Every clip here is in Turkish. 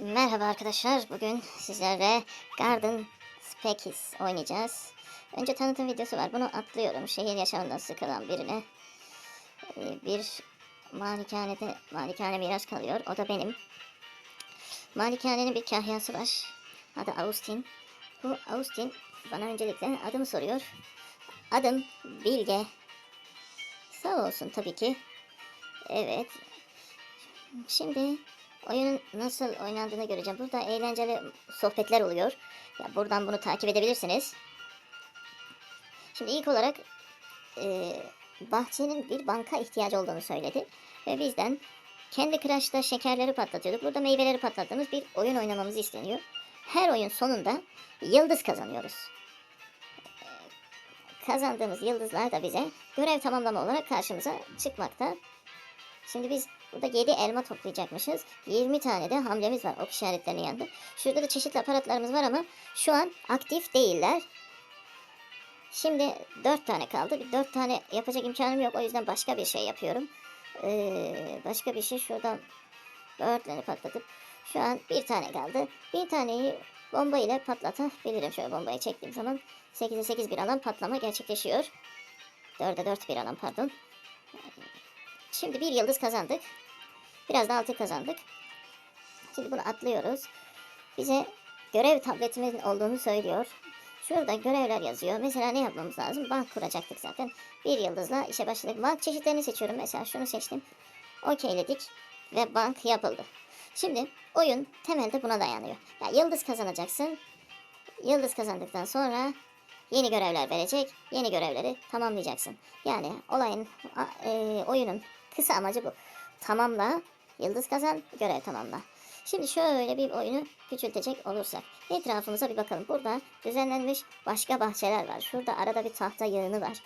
Merhaba arkadaşlar. Bugün sizlerle Garden Spekies oynayacağız. Önce tanıtım videosu var. Bunu atlıyorum. Şehir yaşamından sıkılan birine. Ee, bir malikanede, malikane miras kalıyor. O da benim. Malikanenin bir kahyası var. Adı Austin. Bu Austin bana öncelikle adımı soruyor. Adım Bilge. Sağ olsun tabii ki. Evet. Şimdi oyunun nasıl oynandığını göreceğim. Burada eğlenceli sohbetler oluyor. Ya buradan bunu takip edebilirsiniz. Şimdi ilk olarak e, bahçenin bir banka ihtiyacı olduğunu söyledi. Ve bizden kendi Crush'ta şekerleri patlatıyorduk. Burada meyveleri patlattığımız bir oyun oynamamız isteniyor. Her oyun sonunda yıldız kazanıyoruz. Kazandığımız yıldızlar da bize görev tamamlama olarak karşımıza çıkmakta. Şimdi biz burada 7 elma toplayacakmışız. 20 tane de hamlemiz var ok işaretlerinin yanında. Şurada da çeşitli aparatlarımız var ama şu an aktif değiller. Şimdi 4 tane kaldı. Bir 4 tane yapacak imkanım yok. O yüzden başka bir şey yapıyorum. Ee, başka bir şey şuradan böğürtleri patlatıp şu an bir tane kaldı. Bir taneyi bomba ile patlatabilirim. Şöyle bombayı çektiğim zaman 8'e 8 bir alan patlama gerçekleşiyor. 4'e 4 bir alan pardon. Şimdi bir yıldız kazandık. Biraz da altı kazandık. Şimdi bunu atlıyoruz. Bize görev tabletimizin olduğunu söylüyor. Şurada görevler yazıyor. Mesela ne yapmamız lazım? Bank kuracaktık zaten. Bir yıldızla işe başladık. Bank çeşitlerini seçiyorum. Mesela şunu seçtim. Okeyledik ve bank yapıldı. Şimdi oyun temelde buna dayanıyor. Ya yıldız kazanacaksın. Yıldız kazandıktan sonra yeni görevler verecek. Yeni görevleri tamamlayacaksın. Yani olayın, e, oyunun kısa amacı bu. Tamamla, yıldız kazan, görev tamamla. Şimdi şöyle bir oyunu küçültecek olursak. Etrafımıza bir bakalım. Burada düzenlenmiş başka bahçeler var. Şurada arada bir tahta yığını var.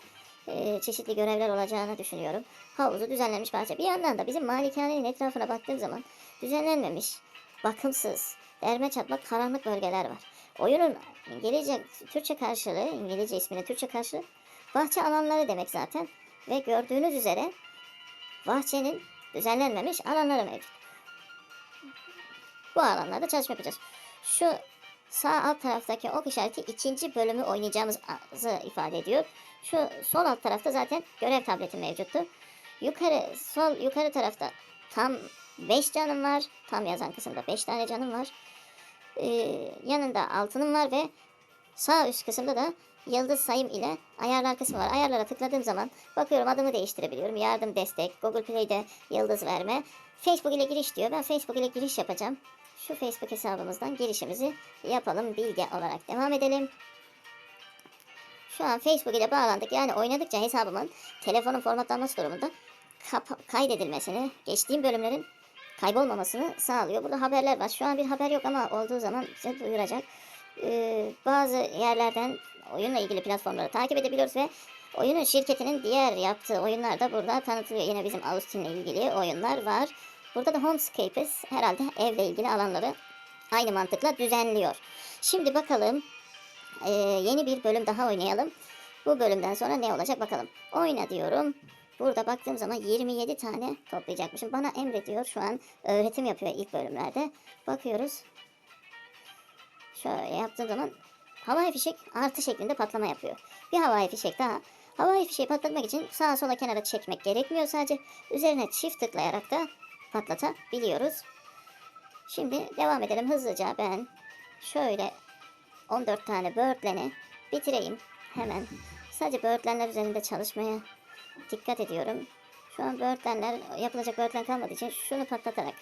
E, çeşitli görevler olacağını düşünüyorum. Havuzu düzenlenmiş bahçe. Bir yandan da bizim malikanenin etrafına baktığım zaman düzenlenmemiş, bakımsız, derme çatmak karanlık bölgeler var. Oyunun İngilizce, Türkçe karşılığı, İngilizce isminin Türkçe karşılığı bahçe alanları demek zaten. Ve gördüğünüz üzere bahçenin düzenlenmemiş alanları mevcut. Bu alanlarda çalışma yapacağız. Şu sağ alt taraftaki ok işareti ikinci bölümü oynayacağımızı ifade ediyor. Şu sol alt tarafta zaten görev tableti mevcuttu. Yukarı, sol yukarı tarafta tam 5 canım var. Tam yazan kısımda 5 tane canım var. Ee, yanında altınım var ve sağ üst kısımda da yıldız sayım ile ayarlar kısmı var. Ayarlara tıkladığım zaman bakıyorum adımı değiştirebiliyorum. Yardım, destek, Google Play'de yıldız verme. Facebook ile giriş diyor. Ben Facebook ile giriş yapacağım. Şu Facebook hesabımızdan girişimizi yapalım. Bilge olarak devam edelim. Şu an Facebook ile bağlandık. Yani oynadıkça hesabımın telefonun formatlanması durumunda kaydedilmesini, geçtiğim bölümlerin kaybolmamasını sağlıyor. Burada haberler var. Şu an bir haber yok ama olduğu zaman size duyuracak. Ee, bazı yerlerden oyunla ilgili platformları takip edebiliyoruz ve oyunun şirketinin diğer yaptığı oyunlar da burada tanıtılıyor. Yine bizim Austin'le ilgili oyunlar var. Burada da Homescapes herhalde evle ilgili alanları aynı mantıkla düzenliyor. Şimdi bakalım ee, yeni bir bölüm daha oynayalım. Bu bölümden sonra ne olacak bakalım. Oyna diyorum. Burada baktığım zaman 27 tane toplayacakmışım. Bana emrediyor şu an öğretim yapıyor ilk bölümlerde. Bakıyoruz. Şöyle yaptığım zaman havai fişek artı şeklinde patlama yapıyor. Bir havai fişek daha. Havai fişeği patlatmak için sağa sola kenara çekmek gerekmiyor sadece. Üzerine çift tıklayarak da patlatabiliyoruz. Şimdi devam edelim hızlıca ben şöyle 14 tane böğürtleni bitireyim hemen. Sadece böğürtlenler üzerinde çalışmaya dikkat ediyorum. Şu an böğürtlenler yapılacak böğürtlen kalmadığı için şunu patlatarak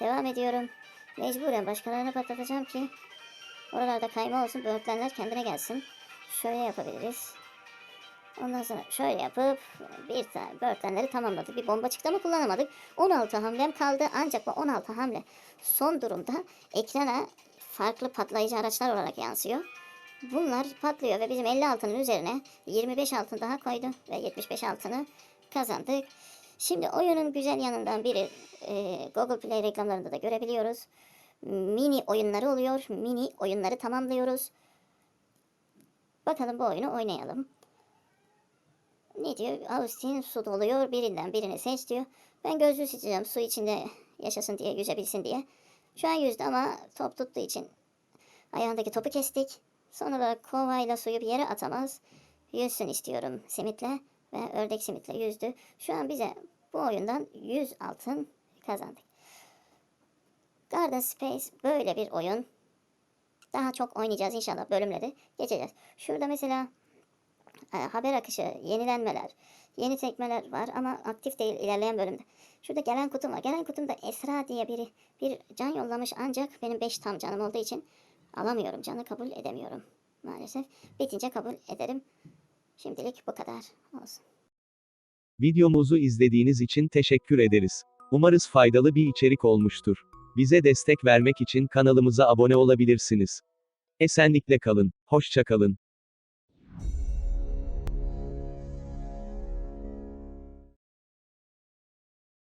devam ediyorum. Mecburen başkalarını patlatacağım ki oralarda kayma olsun böğürtlenler kendine gelsin. Şöyle yapabiliriz. Ondan sonra şöyle yapıp bir tane böğürtlenleri tamamladık. Bir bomba çıktı ama kullanamadık. 16 hamlem kaldı ancak bu 16 hamle son durumda ekrana farklı patlayıcı araçlar olarak yansıyor. Bunlar patlıyor ve bizim 50 altının üzerine 25 altın daha koydu ve 75 altını kazandık. Şimdi oyunun güzel yanından biri e, Google Play reklamlarında da görebiliyoruz. Mini oyunları oluyor. Mini oyunları tamamlıyoruz. Bakalım bu oyunu oynayalım. Ne diyor? Austin su doluyor. Birinden birini seç diyor. Ben gözlüğü seçeceğim. Su içinde yaşasın diye, yüzebilsin diye. Şu an yüzdü ama top tuttuğu için ayağındaki topu kestik. Son olarak kovayla suyu bir yere atamaz. Yüzsün istiyorum simitle ve ördek simitle yüzdü. Şu an bize bu oyundan 100 altın kazandık. Garden Space böyle bir oyun. Daha çok oynayacağız inşallah bölümleri geçeceğiz. Şurada mesela e, haber akışı, yenilenmeler, yeni tekmeler var ama aktif değil ilerleyen bölümde. Şurada gelen kutum var. Gelen kutumda Esra diye biri bir can yollamış ancak benim 5 tam canım olduğu için alamıyorum. Canı kabul edemiyorum maalesef. Bitince kabul ederim. Şimdilik bu kadar olsun. Videomuzu izlediğiniz için teşekkür ederiz. Umarız faydalı bir içerik olmuştur. Bize destek vermek için kanalımıza abone olabilirsiniz. Esenlikle kalın, hoşça kalın.